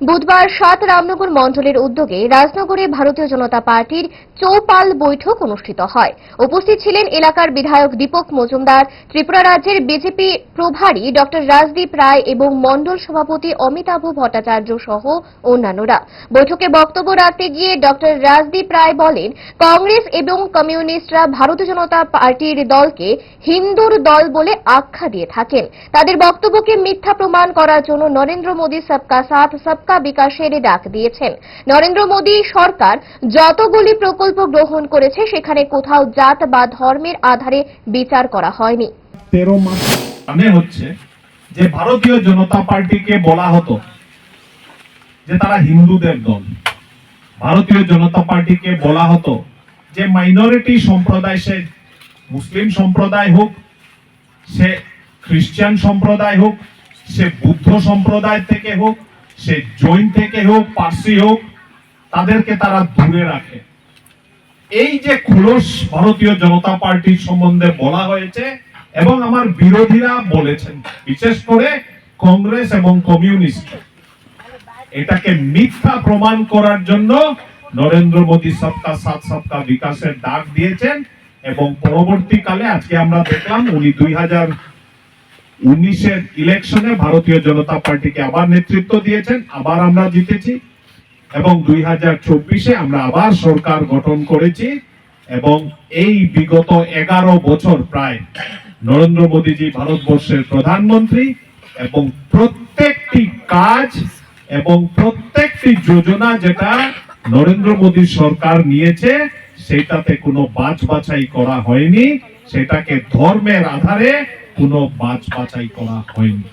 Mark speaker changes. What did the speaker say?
Speaker 1: বুধবার সাত রামনগর মণ্ডলের উদ্যোগে রাজনগরে ভারতীয় জনতা পার্টির চৌপাল বৈঠক অনুষ্ঠিত হয়। উপস্থিত ছিলেন এলাকার বিধায়ক দীপক মজুমদার, ত্রিপুরা রাজ্যের বিজেপি প্রভারী ড. রাজদীপ রায় এবং মণ্ডল সভাপতি অমিতাভ ভট্টাচার্য সহ অন্যান্যরা। বৈঠকে বক্তব্য রাখতে গিয়ে ড. রাজদীপ রায় বলেন, কংগ্রেস এবং কমিউনিস্টরা ভারতীয় জনতা পার্টির দলকে হিন্দুর দল বলে আখ্যা দিয়ে থাকেন। তাদের বক্তব্যকে মিথ্যা প্রমাণ করার জন্য নরেন্দ্র মোদী সবকা সাথ, সবকা বিকাশের ডাক দিয়েছেন। নরেন্দ্র মোদী সরকার যতগুলি প্রকল্প গ্রহণ করেছে, সেখানে কোথাও জাত বা ধর্মের আধারে বিচার করা হয়নি।
Speaker 2: মানে হচ্ছে যে ভারতীয় জনতা পার্টিকে বলা হতো যে তারা হিন্দুদের দল। ভারতীয় জনতা পার্টিকে বলা হতো যে মাইনরিটি সম্প্রদায় সে মুসলিম সম্প্রদায় হোক, সে খ্রিস্টান সম্প্রদায় হোক, সে বুদ্ধ সম্প্রদায় থেকে হোক সে জৈন থেকে হোক, পার্সি হোক, তাদেরকে তারা দূরে রাখে। এই যে খোলস ভারতীয় জনতা পার্টির সম্বন্ধে বলা হয়েছে এবং আমার বিরোধীরা বলেছেন, বিশেষ করে কংগ্রেস এবং কমিউনিস্ট। এটাকে মিথ্যা প্রমাণ করার জন্য নরেন্দ্র মোদী সবকা সাত সবকা বিকাশের ডাক দিয়েছেন এবং পরবর্তীকালে আজকে আমরা দেখলাম উনি দুই হাজার উনিশের ইলেকশনে ভারতীয় জনতা পার্টিকে আবার নেতৃত্ব দিয়েছেন, আবার আমরা জিতেছি। এবং দুই হাজার চব্বিশে আমরা আবার সরকার গঠন করেছি এবং এই বিগত এগারো বছর প্রায় নরেন্দ্র মোদীজি ভারতবর্ষের প্রধানমন্ত্রী এবং প্রত্যেকটি কাজ এবং প্রত্যেকটি যোজনা যেটা নরেন্দ্র মোদী সরকার নিয়েছে, সেটাতে কোনো বাছ বাছাই করা হয়নি। সেটাকে ধর্মের আধারে কোনো বাজ বাছাই করা হয়নি।